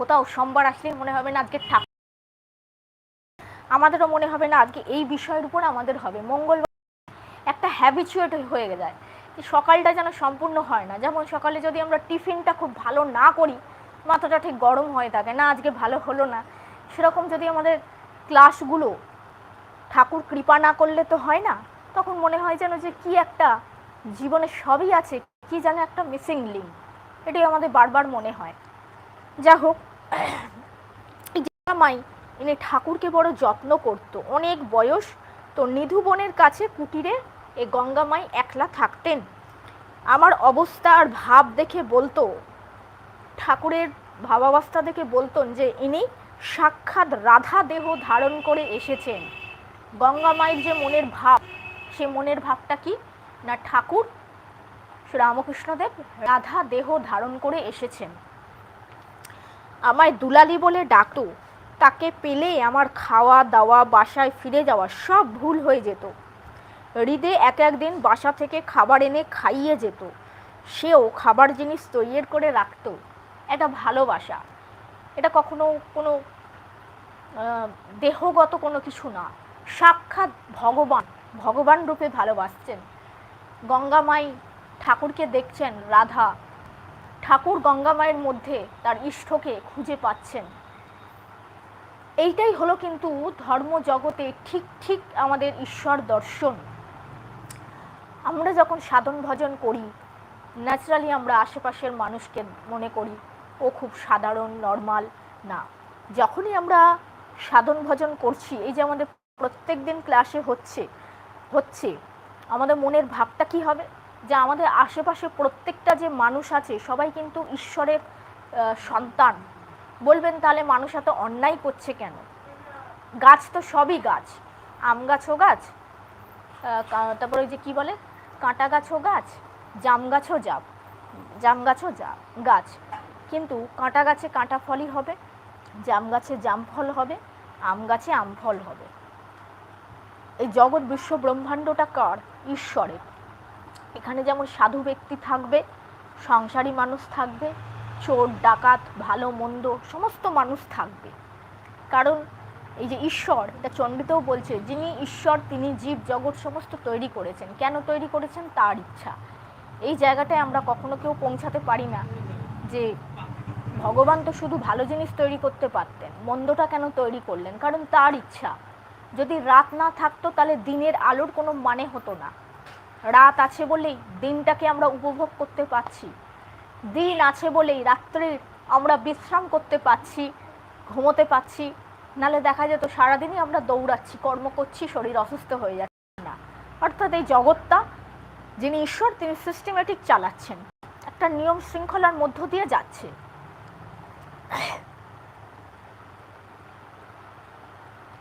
কোথাও সোমবার আসলেই মনে হবে না আজকে ঠাকুর। আমাদেরও মনে হবে না আজকে এই বিষয়ের উপর আমাদের হবে। মঙ্গলবার একটা হ্যাবিচুয়েট হয়ে যায় যে সকালটা যেন সম্পূর্ণ হয় না। যেমন সকালে যদি আমরা টিফিনটা খুব ভালো না করি, মাথাটা ঠিক গরম হয়ে থাকে, না আজকে ভালো হলো না, সেরকম যদি আমাদের ক্লাসগুলো ঠাকুর কৃপা না করলে তো হয় না, তখন মনে হয় যেন যে কি একটা জীবনে সবই আছে, কি যেন একটা মিসিং লিঙ্ক এটাই আমাদের বারবার মনে হয়। যা হোক জামাই ইনি ঠাকুরকে বড় যত্ন করত। অনেক বয়স তো নিধু বোনের কাছে কুটিরে এ গঙ্গামাই একলা থাকতেন। আমার অবস্থা আর ভাব দেখে বলতো, ঠাকুরের ভাবাবস্থা দেখে বলতেন যে ইনি সাক্ষাৎ রাধা দেহ ধারণ করে এসেছেন। গঙ্গামায়ের যে মনের ভাব, সে মনের ভাবটা কি? না ঠাকুর? রামকৃষ্ণদেব রাধা দেহ ধারণ করে এসেছেন। আমায় দুলালি বলে ডাকতো তাকে পেলে আমার খাওয়া দাওয়া, বাসায় ফিরে যাওয়া সব ভুল হয়ে যেত। হৃদে এক একদিন বাসা থেকে খাবার এনে খাইয়ে যেত। সেও খাবার জিনিস তৈরি করে রাখত। এটা ভালোবাসা। এটা কখনো কোনো দেহগত কোনো কিছু না। সাক্ষাৎ ভগবান ভগবান রূপে ভালোবাসছেন। গঙ্গামাই ঠাকুরকে দেখছেন, রাধা। ঠাকুর গঙ্গামায়ের মধ্যে তার ইষ্টকে খুঁজে পাচ্ছেন। এইটাই হলো কিন্তু ধর্ম জগতে ঠিক ঠিক আমাদের ঈশ্বর দর্শন। আমরা যখন সাধন ভজন করি ন্যাচারালি আমরা আশেপাশের মানুষকে মনে করি, ও খুব সাধারণ নর্মাল না। যখনই আমরা সাধন ভজন করছি, এই যে আমাদের প্রত্যেক দিন ক্লাসে হচ্ছে হচ্ছে, আমাদের মনের ভাবটা কি হবে? যে আমাদের আশেপাশে প্রত্যেকটা যে মানুষ আছে, সবাই কিন্তু ঈশ্বরের সন্তান। বলবেন তাহলে মানুষ এত অন্যায় করছে কেন? গাছ তো সবই গাছ। আম গাছও গাছ তারপরে ওই যে কি বলে? কাঁটা গাছও গাছ, জাম গাছও জাম জাম গাছও যা গাছ। কিন্তু কাঁটা গাছে কাঁটা ফলই হবে, জাম গাছে জাম ফল হবে, আম গাছে আম ফল হবে। এই জগৎ বিশ্ব ব্রহ্মাণ্ডটা কার? ঈশ্বরের। এখানে যেমন সাধু ব্যক্তি থাকবে, সংসারী মানুষ থাকবে চোর, ডাকাত, ভালো, মন্দ, সমস্ত মানুষ থাকবে। কারণ এই যে ঈশ্বর, এটা চণ্ডীতেও বলছে, যিনি ঈশ্বর, তিনি জীব, জগৎ সমস্ত তৈরি করেছেন। কেন তৈরি করেছেন? তার ইচ্ছা। এই জায়গাটায় আমরা কখনো কেউ পৌঁছাতে পারি না যে ভগবান তো শুধু ভালো জিনিস তৈরি করতে পারতেন, মন্দটা কেন তৈরি করলেন? কারণ তার ইচ্ছা। যদি রাত না থাকতো, তাহলে দিনের আলোর কোনো মানে হতো না। রাত আছে বলেই দিনটাকে আমরা উপভোগ করতে পারছি। দিন আছে বলেই রাত্রে আমরা বিশ্রাম করতে পারছি, ঘুমোতে পারছি। নালে দেখা যেত সারাদিনই আমরা দৌড়াচ্ছি, কর্ম করছি, শরীর অসুস্থ হয়ে যাচ্ছে না। অর্থাৎ এই জগৎটা যিনি ঈশ্বর, তিনি সিস্টেমেটিক চালাচ্ছেন। একটা নিয়ম শৃঙ্খলার মধ্য দিয়ে যাচ্ছে।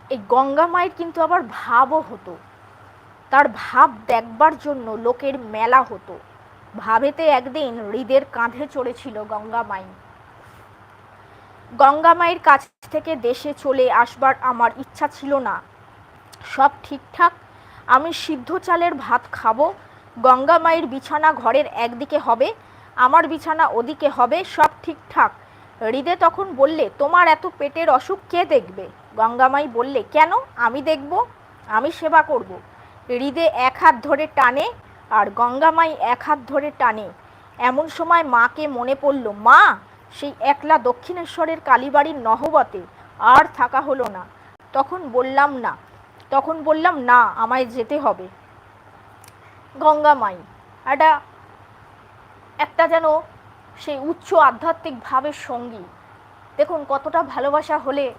এই গঙ্গা মায়ের কিন্তু আবার ভাবও হতো। তার ভাব দেখবার জন্য লোকের মেলা হতো। ভাবেতে একদিন হৃদের কাঁধে চড়েছিল গঙ্গা মাই। গঙ্গা মায়ের কাছ থেকে দেশে চলে আসবার আমার ইচ্ছা ছিল না। সব ঠিকঠাক, আমি সিদ্ধ চালের ভাত খাব, গঙ্গা মায়ের বিছানা ঘরের একদিকে হবে, আমার বিছানা ওদিকে হবে, সব ঠিকঠাক। হৃদে তখন বললে, তোমার এত পেটের অসুখ কে দেখবে? গঙ্গামাই বললে, কেন? আমি দেখব, আমি সেবা করব। হৃদে এক হাত ধরে টানে আর গঙ্গামাই এক হাত ধরে টানে। এমন সময় মাকে মনে পড়ল, মা, সেই একলা দক্ষিণেশ্বরের কালীবাড়ির নহবতে আর থাকা হলো না। তখন বললাম, না। তখন বললাম, না, আমায় যেতে হবে। গঙ্গামাই, একটা একটা যেন সেই উচ্চ আধ্যাত্মিক ভাবের সঙ্গী। দেখুন, কতটা ভালোবাসা হলে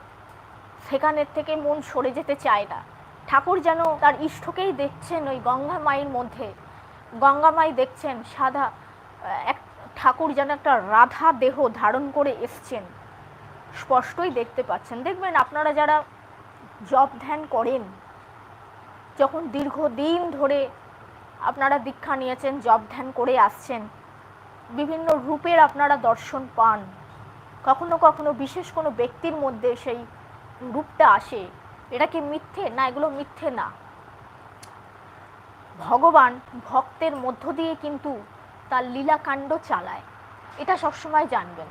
সেখানের থেকে মন সরে যেতে চায় না। ঠাকুর যেন তার ইষ্টকেই দেখছেন ওই গঙ্গা মায়ের মধ্যে। গঙ্গা মাই দেখছেন সাদা এক ঠাকুর যেন একটা রাধা দেহ ধারণ করে এসছেন। স্পষ্টই দেখতে পাচ্ছেন। দেখবেন আপনারা যারা জপ ধ্যান করেন, যখন দীর্ঘদিন ধরে আপনারা দীক্ষা নিয়েছেন, জপ ধ্যান করে আসছেন, বিভিন্ন রূপের আপনারা দর্শন পান, কখনো কখনো বিশেষ কোনো ব্যক্তির মধ্যে সেই রূপটা আসে। এটা কি মিথ্যে? না, এগুলো মিথ্যে না। ভগবান ভক্তের মধ্য দিয়ে কিন্তু তার লীলাকাণ্ড চালায়। এটা সবসময় জানবেন।